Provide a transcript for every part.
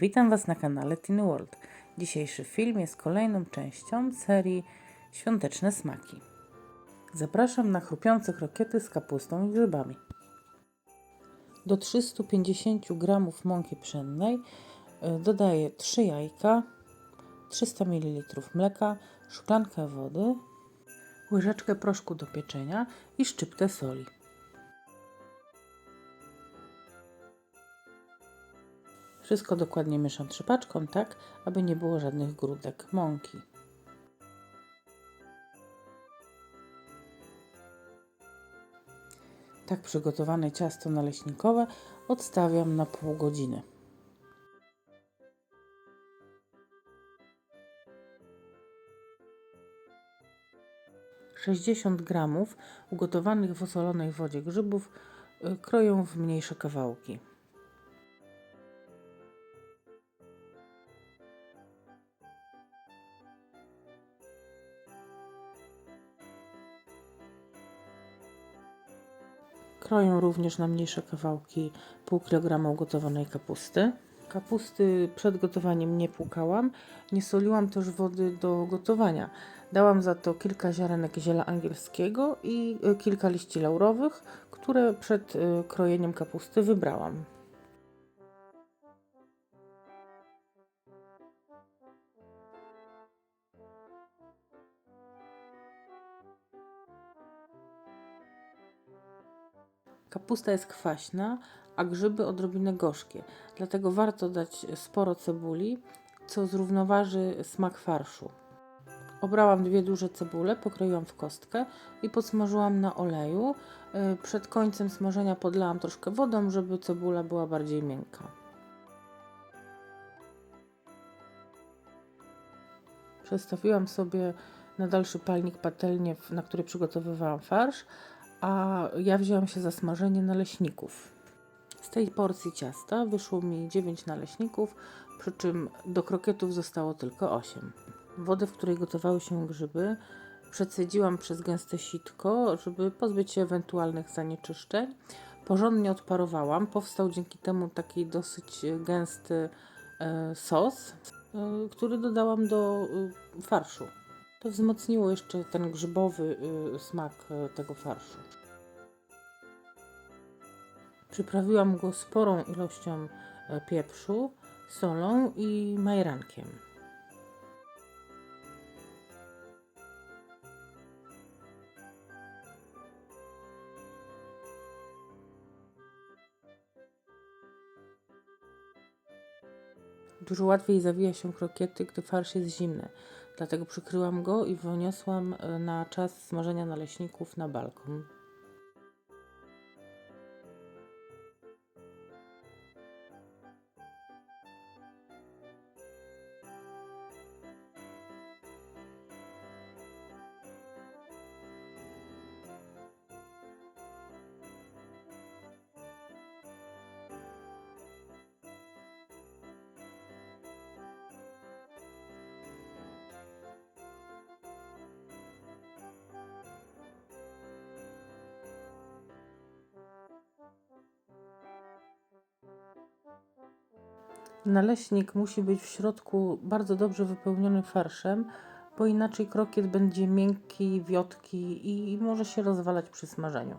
Witam Was na kanale Tiny World. Dzisiejszy film jest kolejną częścią serii Świąteczne Smaki. Zapraszam na chrupiące krokiety z kapustą i grzybami. Do 350 g mąki pszennej y, dodaję 3 jajka, 300 ml mleka, szklankę wody, łyżeczkę proszku do pieczenia i szczyptę soli. Wszystko dokładnie mieszam trzypaczką, tak aby nie było żadnych grudek mąki. Tak przygotowane ciasto naleśnikowe odstawiam na pół godziny. Sześćdziesiąt gramów ugotowanych w osolonej wodzie grzybów y, kroję w mniejsze kawałki. Kroję również na mniejsze kawałki pół kilograma ugotowanej kapusty. Kapusty przed gotowaniem nie płukałam, nie soliłam też wody do gotowania. Dałam za to kilka ziarenek ziela angielskiego i y, kilka liści laurowych, które przed y, krojeniem kapusty wybrałam. Kapusta jest kwaśna, a grzyby odrobinę gorzkie, dlatego warto dać sporo cebuli, co zrównoważy smak farszu. Obrałam dwie duże cebule, pokroiłam w kostkę i podsmażyłam na oleju. Y, Przed końcem smażenia podlałam troszkę wodą, żeby cebula była bardziej miękka. Przestawiłam sobie na dalszy palnik patelnię, na której przygotowywałam farsz, a ja wzięłam się za smażenie naleśników. Z tej porcji ciasta wyszło mi 9 naleśników, przy czym do krokietów zostało tylko 8. Wodę, w której gotowały się grzyby, przecedziłam przez gęste sitko, żeby pozbyć się ewentualnych zanieczyszczeń. Porządnie odparowałam. Powstał dzięki temu taki dosyć gęsty e, sos, e, który dodałam do e, farszu. To wzmocniło jeszcze ten grzybowy y, smak y, tego farszu. Przyprawiłam go sporą ilością e, pieprzu, solą i majrankiem. Dużo łatwiej zawija się krokiety, gdy farsz jest zimny. Dlatego przykryłam go i wyniosłam e, na czas smażenia naleśników na balkon. Naleśnik musi być w środku bardzo dobrze wypełniony farszem, bo inaczej krokiet będzie miękki, wiotki i może się rozwalać przy smażeniu.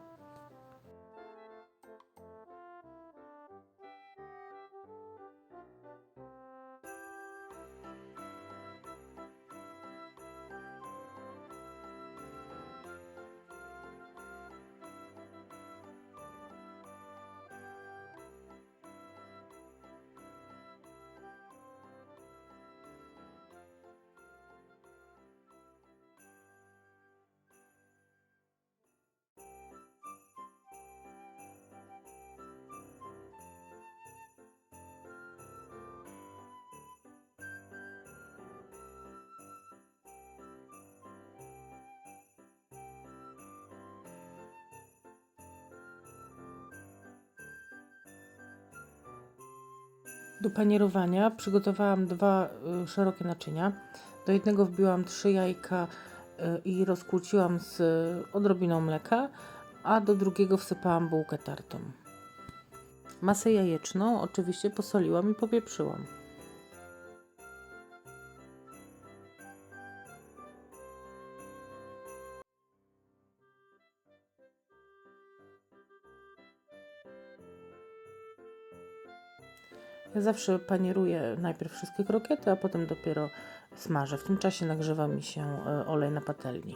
Do panierowania przygotowałam dwa y, szerokie naczynia. Do jednego wbiłam trzy jajka y, i rozkłóciłam z y, odrobiną mleka, a do drugiego wsypałam bułkę tartą. Masę jajeczną oczywiście posoliłam i popieprzyłam. Ja zawsze panieruję najpierw wszystkie krokiety, a potem dopiero smażę. W tym czasie nagrzewa mi się e, olej na patelni.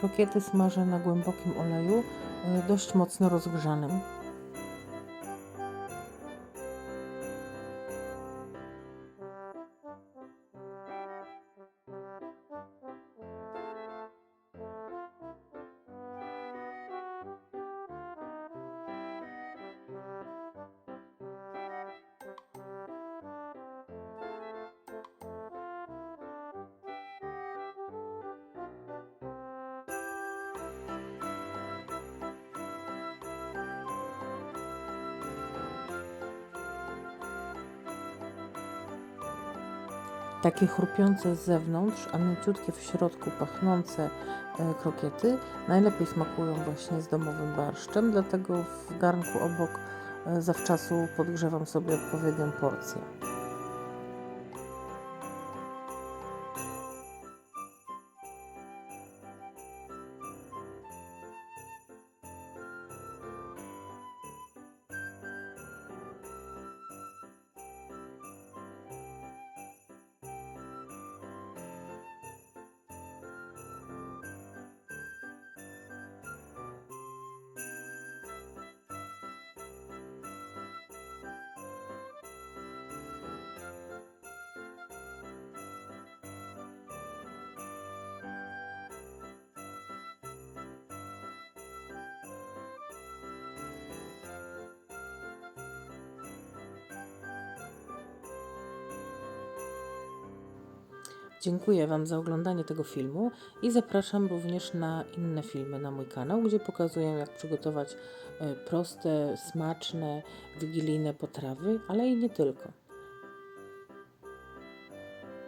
Krokiety smażę na głębokim oleju, e, dość mocno rozgrzanym. Takie chrupiące z zewnątrz, a mięciutkie w środku, pachnące e, krokiety najlepiej smakują właśnie z domowym barszczem, dlatego w garnku obok e, zawczasu podgrzewam sobie odpowiednią porcję. Dziękuję Wam za oglądanie tego filmu i zapraszam również na inne filmy na mój kanał, gdzie pokazuję jak przygotować e, proste, smaczne, wigilijne potrawy, ale i nie tylko.